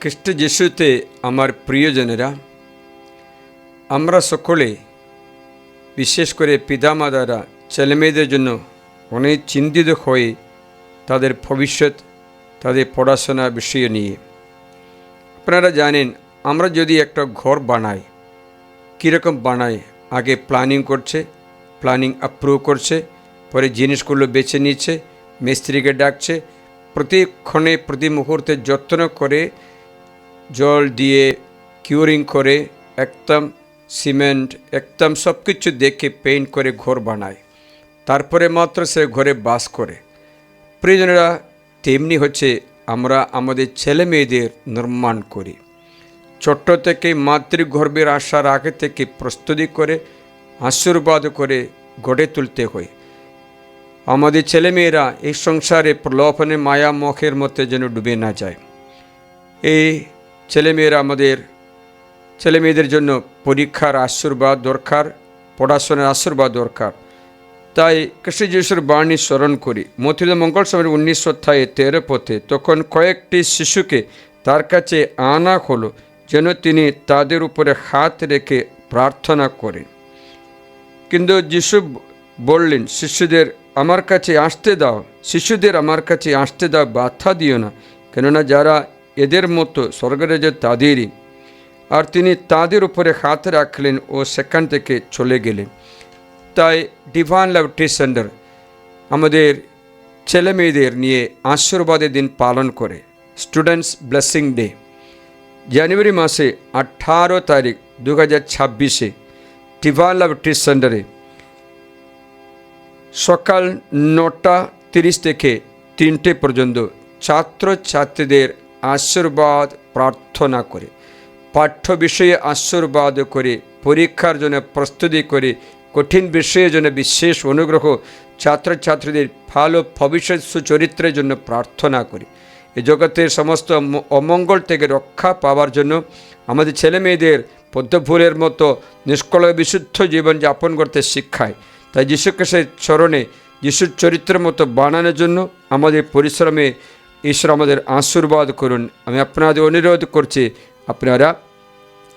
খ্রিস্ট যিশুতে আমার প্রিয়জনেরা, আমরা সকলে, বিশেষ করে পিতামাতারা, ছেলেমেয়েদের জন্য অনেক চিন্তিত হয়ে তাদের ভবিষ্যৎ, তাদের পড়াশোনা বিষয় নিয়ে। আপনারা জানেন, আমরা যদি একটা ঘর বানাই, কীরকম বানাই, আগে প্ল্যানিং করছে প্ল্যানিং অ্যাপ্রুভ করছে, পরে জিনিসগুলো বেছে নিচ্ছে, মিস্ত্রিকে ডাকছে, প্রতিক্ষণে, প্রতি মুহূর্তে যত্ন করে জল দিয়ে কিউরিং করে একদম সিমেন্ট একদম সব কিছু দেখে পেইন্ট করে ঘর বানায়। তারপরে মাত্র সে ঘরে বাস করে। প্রিয়জনেরা তেমনি হচ্ছে আমরা আমাদের ছেলে মেয়েদের নির্মাণ করি। ছোট্ট থেকে মাতৃগর্ভের আসার আগে থেকে প্রস্তুতি করে, আশীর্বাদ করে গড়ে তুলতে হয়। আমাদের ছেলেমেয়েরা এই সংসারে প্রলোভনে মায়া মখের মধ্যে যেন ডুবে না যায়। এই ছেলেমেয়েরা আমাদের ছেলেমেয়েদের জন্য পরীক্ষার আশীর্বাদ দরকার, পড়াশোনার আশীর্বাদ দরকার। তাই কৃষ্ণ বাণী স্মরণ করি। মথিল মঙ্গল সময়ের উনিশ অধ্যায়ে তেরো পথে তখন কয়েকটি শিশুকে তার কাছে আনা হলো, যেন তিনি তাদের উপরে হাত রেখে প্রার্থনা করেন। কিন্তু যিশু বললেন, শিশুদের আমার কাছে আসতে দাও, শিশুদের আমার কাছে আসতে দাও, বাধা দিও না। কেননা যারা এদের মতো স্বর্গরাজ্য তাদেরই। আর তিনি তাদের উপরে হাত রাখলেন ও সেখান থেকে চলে গেলেন। তাই ডিভান লাভ টি সেন্টার আমাদের ছেলে মেয়েদের নিয়ে আশীর্বাদের দিন পালন করে। স্টুডেন্টস ব্লেসিং ডে জানুয়ারি মাসে আঠারো তারিখ দু হাজার ছাব্বিশে ডিভাইন লাভ টি সেন্টারে সকাল নটা তিরিশ থেকে তিনটে পর্যন্ত ছাত্রছাত্রীদের আশীর্বাদ প্রার্থনা করে। পাঠ্য বিষয়ে আশীর্বাদ করে, পরীক্ষার জন্য প্রস্তুতি করে, কঠিন বিষয়ের জন্য বিশেষ অনুগ্রহ, ছাত্রছাত্রীদের ভালো ভবিষ্যৎ সুচরিত্রের জন্য প্রার্থনা করি। এই জগতের সমস্ত অমঙ্গল থেকে রক্ষা পাওয়ার জন্য আমাদের ছেলে মেয়েদের পদ্মফুলের মতো নিষ্কল বিশুদ্ধ জীবন যাপন করতে শিক্ষায়। তাই যীশুখ্রিস্টের চরণে যিশুর চরিত্রের মতো বানানোর জন্য আমাদের পরিশ্রমে ঈশ্বর আমাদের আশীর্বাদ করুন আমি আপনাদের অনুরোধ করছি আপনারা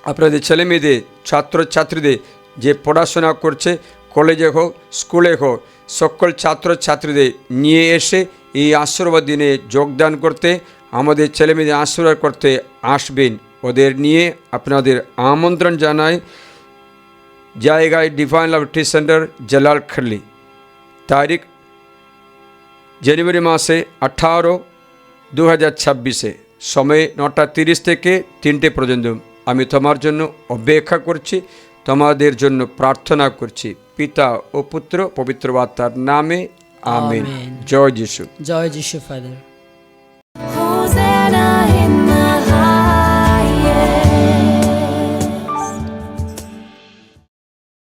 আপনাদের ছেলে মেয়েদের ছাত্রছাত্রীদের যে পড়াশোনা করছে কলেজে হোক স্কুলে হোক সকল ছাত্রছাত্রীদের নিয়ে এসে এই আশীর্বাদ দিনে যোগদান করতে আমাদের ছেলে মেয়েদের আশীর্বাদ করতে আসবেন ওদের নিয়ে আপনাদের আমন্ত্রণ জানাই জায়গায় ডিভাইন টি সেন্টার জালাল খালি তারিখ জানুয়ারি মাসে আঠারো দু হাজার ছাব্বিশে সময়ে নটা তিরিশ থেকে তিনটে পর্যন্ত আমি তোমার জন্য অপেক্ষা করছি তোমাদের জন্য প্রার্থনা করছি। পিতা ও পুত্র পবিত্র বার্তার নামে আমেন। আমেন। জয় যিশু। জয় যিশু ফাদার।